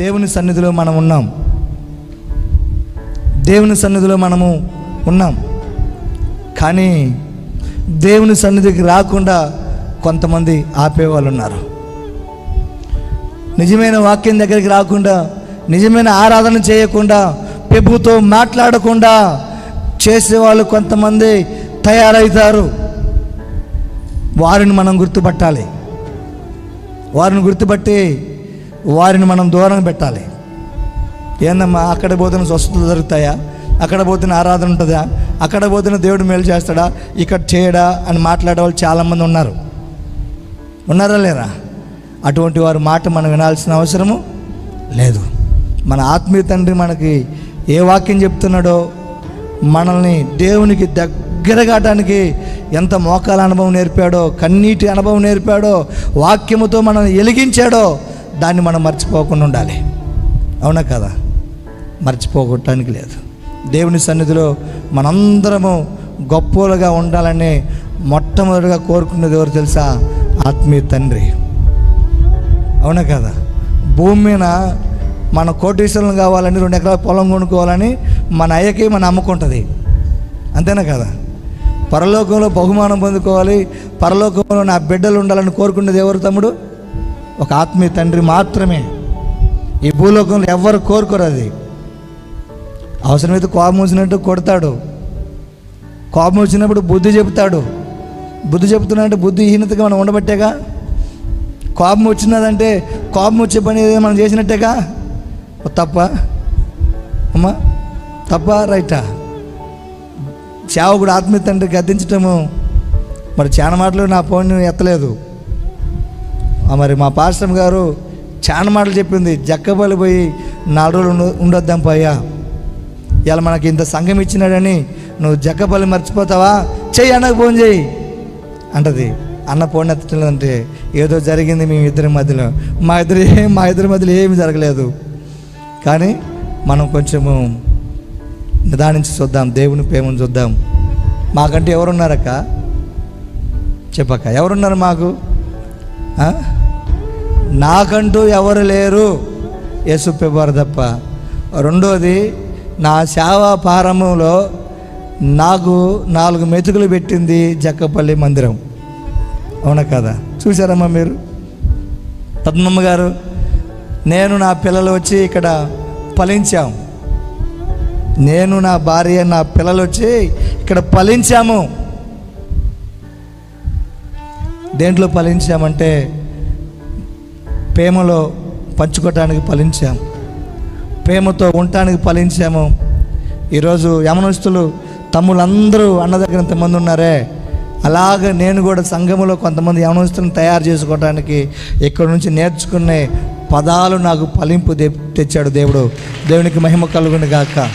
దేవుని సన్నిధిలో మనం ఉన్నాం. దేవుని సన్నిధిలో మనము ఉన్నాం. కానీ దేవుని సన్నిధికి రాకుండా కొంతమంది ఆపేవాళ్ళు ఉన్నారు నిజమైన వాక్యం దగ్గరికి రాకుండా నిజమైన ఆరాధన చేయకుండా పెబుతో మాట్లాడకుండా చేసేవాళ్ళు కొంతమంది తయారవుతారు వారిని మనం గుర్తుపట్టాలి. వారిని గుర్తుపట్టి వారిని మనం దూరం పెట్టాలి. ఏందమ్మా అక్కడ పోతున్న స్వస్థతలు దొరుకుతాయా అక్కడ పోతున్న ఆరాధన ఉంటుందా? అక్కడ పోతున్న దేవుడు మేలు చేస్తాడా? ఇక్కడ చేయడా? అని మాట్లాడే వాళ్ళు చాలామంది ఉన్నారు. ఉన్నారా లేరా? అటువంటి వారి మాట మనం వినాల్సిన అవసరము లేదు. మన ఆత్మీయ తండ్రి మనకి ఏ వాక్యం చెప్తున్నాడో మనల్ని దేవునికి దగ్గరగాటానికి ఎంత మోకాల అనుభవం నేర్పాడో కన్నీటి అనుభవం నేర్పాడో వాక్యముతో మనం ఎలిగించాడో దాన్ని మనం మర్చిపోకుండా ఉండాలి. అవునా కదా? మర్చిపోగొట్టడానికి లేదు. దేవుని సన్నిధిలో మనందరము గొప్పలుగా ఉండాలని మొట్టమొదటిగా కోరుకున్నది ఎవరు తెలుసా? ఆత్మీయ తండ్రి. అవునా కదా? భూమి మీద మన కోటీశ్వరులు కావాలని రెండు ఎకరాల పొలం కొనుక్కోవాలని మన అయ్యకి మన అమ్ముకుంటుంది అంతేనా కదా? పరలోకంలో బహుమానం పొందుకోవాలి. పరలోకంలో నా బిడ్డలు ఉండాలని కోరుకునేది ఎవరు తమ్ముడు? ఒక ఆత్మీయ తండ్రి మాత్రమే. ఈ భూలోకంలో ఎవరు కోరుకోరు అది. అవసరమైతే కోపం వచ్చినట్టు కొడతాడు. కోపం వచ్చినప్పుడు బుద్ధి చెబుతాడు. బుద్ధి చెబుతున్నా బుద్ధిహీనతగా మనం ఉండబట్టేగా? కోపం వచ్చినదంటే కోపం వచ్చే పని మనం చేసినట్టేగా? తప్ప? అమ్మా తప్ప రైటా? సేవకుడు ఆత్మీయ తండ్రి గద్దించటము మరి చాలా మాటలు నా ఫోన్ ఎత్తలేదు. మరి మా పాస్టర్ గారు చాలా మాటలు చెప్పింది జక్కబలి పోయి నాలుగు రోజులు ఉండొద్దాం పోయా ఇలా మనకి ఇంత సంఘం ఇచ్చినాడని నువ్వు జక్కబలి మర్చిపోతావా? చెయ్యి అన్నకు ఫోన్ చేయి అంటది. అన్న ఫోన్ ఎత్తలేదంటే ఏదో జరిగింది మేము ఇద్దరి మధ్యలో. మా ఇద్దరు ఏం మా ఇద్దరి మధ్యలో ఏమి జరగలేదు. కానీ మనం కొంచెము నిదానించి చూద్దాం దేవుని ప్రేమను చూద్దాం. మాకంటే ఎవరున్నారక్క? చెప్పక్క. ఎవరున్నారు మాకు? నాకంటూ ఎవరు లేరు. యేసు తప్ప రెండోది నా సేవా పారములో నాకు నాలుగు మెతుకులు పెట్టింది జక్కపల్లి మందిరం. అవునా కదా? చూసారమ్మా మీరు? పద్మమ్మ గారు నేను నా పిల్లలు వచ్చి ఇక్కడ ఫలించాము నేను నా భార్య నా పిల్లలు వచ్చి ఇక్కడ ఫలించాము. దేంట్లో ఫలించామంటే ప్రేమలో పంచుకోవటానికి ఫలించాం. ప్రేమతో ఉండటానికి ఫలించాము. ఈరోజు యమనస్తులు తమ్ముళ్ళందరూ అన్న దగ్గర ఇంతమంది ఉన్నారే? అలాగే నేను కూడా సంఘములో కొంతమంది యమనస్తులను తయారు చేసుకోవడానికి ఇక్కడ నుంచి నేర్చుకునే పదాలు నాకు ఫలింపు తె- తెచ్చాడు దేవుడు. దేవునికి మహిమ కలుగుని గాక.